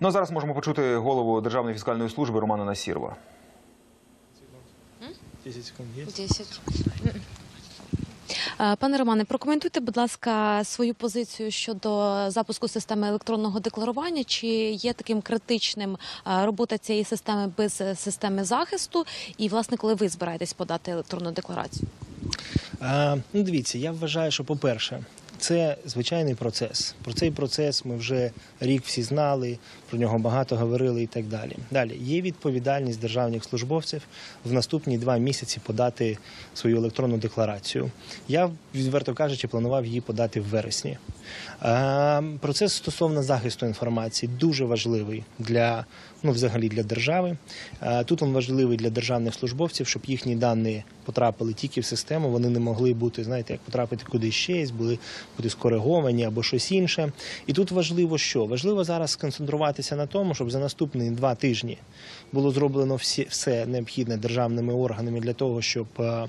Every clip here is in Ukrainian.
Ну а зараз можемо почути голову Державної фіскальної служби Романа Насірова. 10 секунд є? 10. Е, Пане Романе, прокоментуйте, будь ласка, свою позицію щодо запуску системи електронного декларування. Чи є таким критичним е, робота цієї системи без е, системи захисту? І, власне, коли ви збираєтесь подати електронну декларацію? Ну, дивіться, я вважаю, що, по-перше, це звичайний процес. Про цей процес ми вже рік всі знали, про нього багато говорили і так далі. Далі є відповідальність державних службовців в наступні два місяці подати свою електронну декларацію. Я, відверто кажучи, планував її подати в вересні. Процес стосовно захисту інформації дуже важливий для ну, взагалі для держави. Тут він важливий для державних службовців, щоб їхні дані потрапили тільки в систему. Вони не могли бути, знаєте, як потрапити кудись щось, були бути скориговані або щось інше. І тут важливо, що важливо зараз сконцентруватися на тому, щоб за наступні два тижні було зроблено всі, все необхідне державними органами для того, щоб е,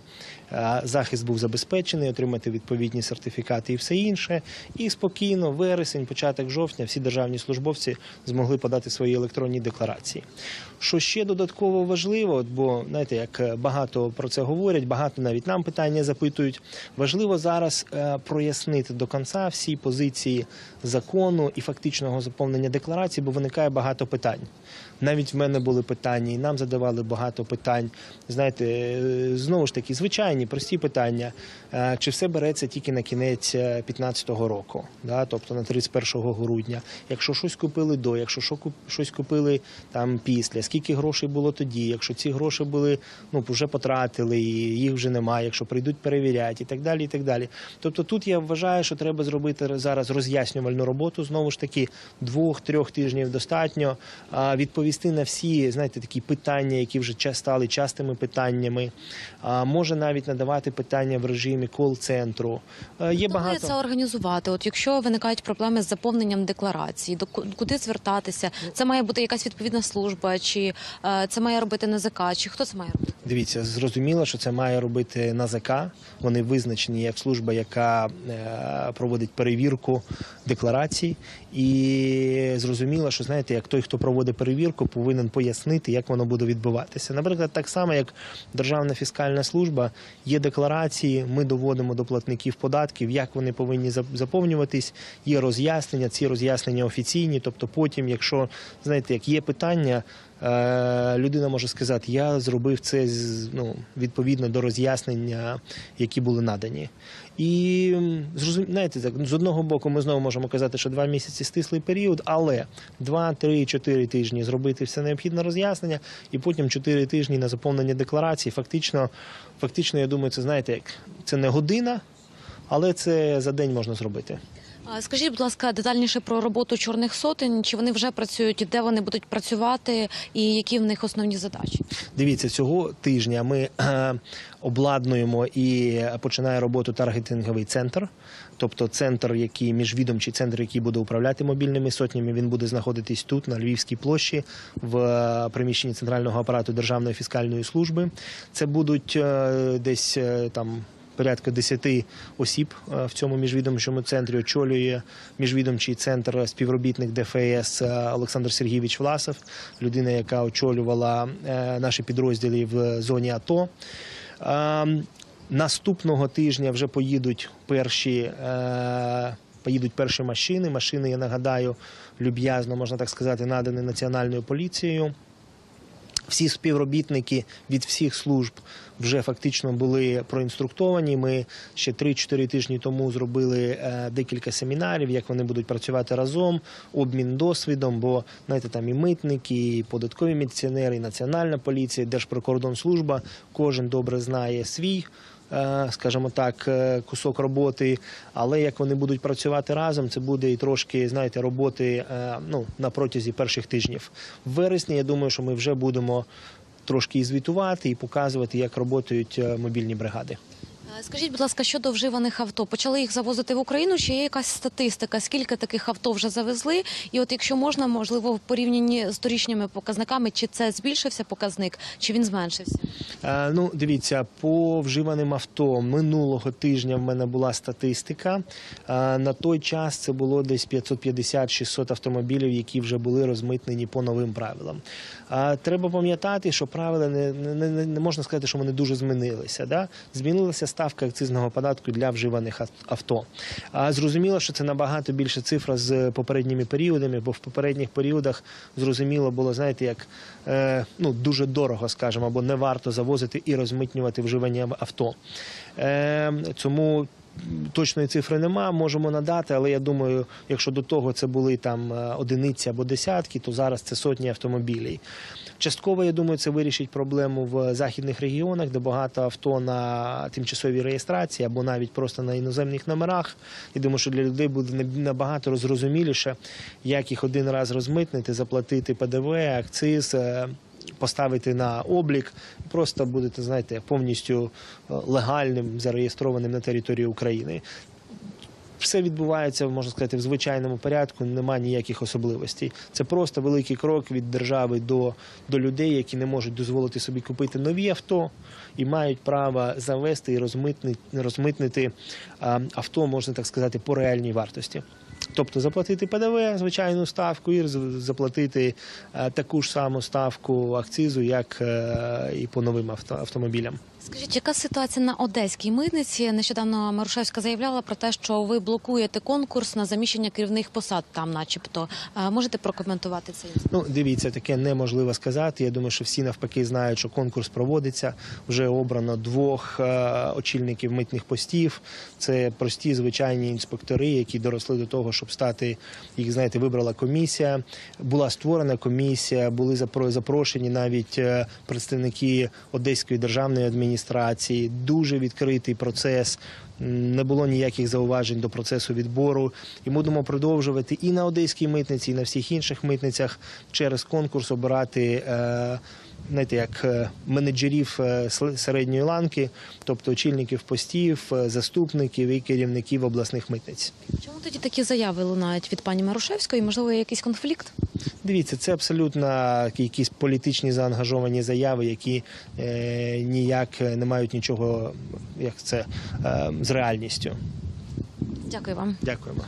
е, захист був забезпечений, отримати відповідні сертифікати і все інше. І спокійно, вересень, початок жовтня, всі державні службовці змогли подати свої електронні декларації. Що ще додатково важливо, бо знаєте, як багато про це говорять, багато навіть нам питання запитують. Важливо зараз е, прояснити до кінця всі позиції закону і фактичного заповнення декларації, бо виникає багато питань. Навіть в мене були питання, і нам задавали багато питань. Знаєте, е, знову ж таки, звичайні, прості питання. Е, Чи все береться тільки на кінець 2015 року, да? тобто на 31 грудня. Якщо щось купили до, якщо щось купили там після, скільки грошей було тоді, якщо ці гроші були, ну вже потратили, і їх вже немає, якщо прийдуть перевіряти і так далі. і так далі. Тобто тут я вважаю, що треба зробити зараз роз'яснювальну роботу. Знову ж таки, двох-трьох тижнів достатньо. Відповісти на всі, знаєте, такі питання, які вже стали частими питаннями. Може навіть надавати питання в режимі кол-центру. Є Ну, багато. це організувати? От якщо виникають проблеми з заповненням декларації, до куди звертатися? Це має бути якась відповідна служба, чи е, це має робити НАЗК, чи хто це має робити? Дивіться, зрозуміло, що це має робити НАЗК. Вони визначені як служба, яка е, проводить перевірку декларацій. І зрозуміло, що знаєте, як той, хто проводить перевірку, повинен пояснити, як воно буде відбуватися. Наприклад, так само, як Державна фіскальна служба, є декларації, ми доводимо до платників податків, як вони повинні заповнюватись. Є роз'яснення, ці роз'яснення офіційні. Тобто, потім, якщо знаєте, як є питання. Е, людина може сказати, я зробив це ну, відповідно до роз'яснення, які були надані. І знаєте, так, з одного боку, ми знову можемо казати, що два місяці стислий період, але два, три, чотири тижні зробити все необхідне роз'яснення, і потім чотири тижні на заповнення декларації. Фактично, фактично, я думаю, це знаєте, як це не година, але це за день можна зробити. Скажіть, будь ласка, детальніше про роботу чорних сотень. Чи вони вже працюють, де вони будуть працювати, і які в них основні задачі? Дивіться, цього тижня ми е, обладнуємо і починає роботу таргетинговий центр. Тобто центр, який міжвідомчий центр, який буде управляти мобільними сотнями, він буде знаходитись тут, на Львівській площі, в е, приміщенні центрального апарату Державної фіскальної служби. Це будуть е, десь там. Порядка 10 осіб е, в цьому міжвідомчому центрі очолює міжвідомчий центр співробітник ДФС е, Олександр Сергійович Власов, людина, яка очолювала е, наші підрозділи в зоні АТО. Наступного тижня вже поїдуть перші. Поїдуть перші машини. Машини, я нагадаю, люб'язно, можна так сказати, надані національною поліцією. Всі співробітники від всіх служб вже фактично були проінструктовані. Ми ще 3-4 тижні тому зробили е, декілька семінарів, як вони будуть працювати разом, обмін досвідом. Бо знаєте, там і митники, і податкові міліціонери, і національна поліція, Держприкордонслужба. Кожен добре знає свій. Е, Скажімо так, е, кусок роботи, але як вони будуть працювати разом, це буде і трошки, знаєте, роботи е, ну, на протязі перших тижнів. В вересні я думаю, що ми вже будемо трошки і звітувати і показувати, як працюють мобільні бригади. Е, Скажіть, будь ласка, щодо вживаних авто, почали їх завозити в Україну? Чи є якась статистика? Скільки таких авто вже завезли? І от, якщо можна, можливо, в порівнянні з торічніми показниками, чи це збільшився показник, чи він зменшився? Е, Ну, дивіться, по вживаним авто минулого тижня в мене була статистика. Е, На той час це було десь 550-600 автомобілів, які вже були розмитнені по новим правилам. Треба пам'ятати, що правила не, можна сказати, що вони дуже змінилися. Змінилася ставка акцизного податку для вживаних авто. А зрозуміло, що це набагато більша цифра з попередніми періодами, бо в попередніх періодах зрозуміло було, знаєте, як е, ну, дуже дорого, скажімо, або не варто завозити і розмитнювати вживання авто. Е, тому точної цифри нема, можемо надати, але я думаю, якщо до того це були там е, одиниці або десятки, то зараз це сотні автомобілів. Частково, я думаю, це вирішить проблему в західних регіонах, де багато авто на тимчасовій реєстрації або навіть просто на іноземних номерах. Я думаю, що для людей буде наб- набагато зрозуміліше, як їх один раз розмитнити, заплатити ПДВ, акциз. Е, Поставити на облік, просто будете, знаєте, повністю е, легальним, зареєстрованим на території України. Все відбувається, можна сказати, в звичайному порядку, немає ніяких особливостей. Це просто великий крок від держави до, до людей, які не можуть дозволити собі купити нові авто і мають право завести і розмитнити, розмитнити а, авто, можна так сказати, по реальній вартості. Тобто заплатити ПДВ, звичайну ставку, і заплатити е, таку ж саму ставку акцизу, як е, і по новим автомобілям. Скажіть, яка ситуація на одеській митниці? Нещодавно Марушевська заявляла про те, що ви блокуєте конкурс на заміщення керівних посад там, начебто. Е, Можете прокоментувати це? Ну, дивіться, таке неможливо сказати. Я думаю, що всі навпаки знають, що конкурс проводиться. Вже обрано двох очільників митних постів. Це прості звичайні інспектори, які доросли до того, щоб стати їх, знаєте, вибрала комісія. Була створена комісія, були запро- запрошені навіть е, представники Одеської державної адміністрації. Дуже відкритий процес. Не було ніяких зауважень до процесу відбору. І будемо продовжувати і на одеській митниці, і на всіх інших митницях через конкурс обирати. Е, Знаєте, як е, менеджерів е, середньої ланки, тобто очільників постів, е, заступників і керівників обласних митниць. Чому тоді такі заяви лунають від пані Марушевської? Можливо, є якийсь конфлікт? Дивіться, це абсолютно якісь політичні заангажовані заяви, які е, ніяк не мають нічого, як це е, з реальністю. Дякую вам. Дякуємо.